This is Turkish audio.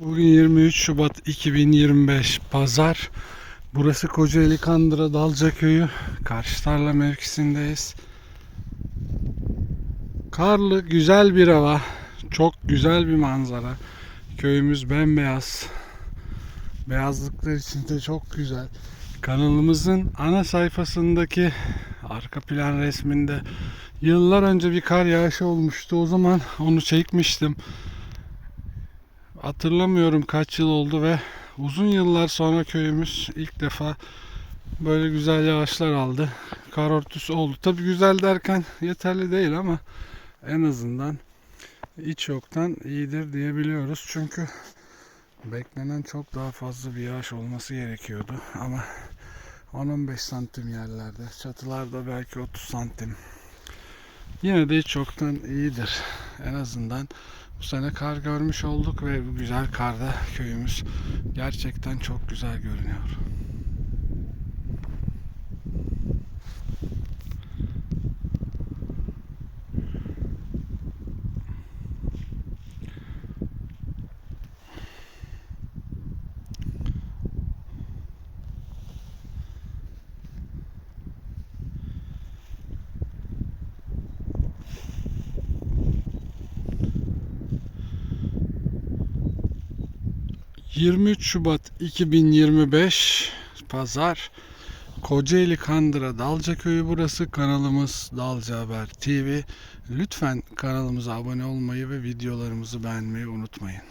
Bugün 23 Şubat 2025 Pazar. Burası Kocaeli Kandıra Dalca Köyü. Karşı tarla mevkisindeyiz. Karlı güzel bir hava. Çok güzel bir manzara. Köyümüz bembeyaz. Beyazlıklar içinde çok güzel. Kanalımızın ana sayfasındaki arka plan resminde yıllar önce bir kar yağışı olmuştu. O zaman onu çekmiştim. Hatırlamıyorum kaç yıl oldu ve uzun yıllar sonra köyümüz ilk defa böyle güzel yağışlar aldı. Kar örtüsü oldu. Tabi güzel derken yeterli değil ama en azından hiç yoktan iyidir diyebiliyoruz. Çünkü beklenen çok daha fazla bir yağış olması gerekiyordu ama 10-15 santim yerlerde çatılarda belki 30 santim yine de hiç yoktan iyidir en azından bu sene kar görmüş olduk ve bu güzel karda köyümüz gerçekten çok güzel görünüyor. ...23 Şubat 2025 Pazar. Kocaeli Kandıra Dalca Köyü burası. Kanalımız Dalca Haber TV lütfen kanalımıza abone olmayı ve videolarımızı beğenmeyi unutmayın.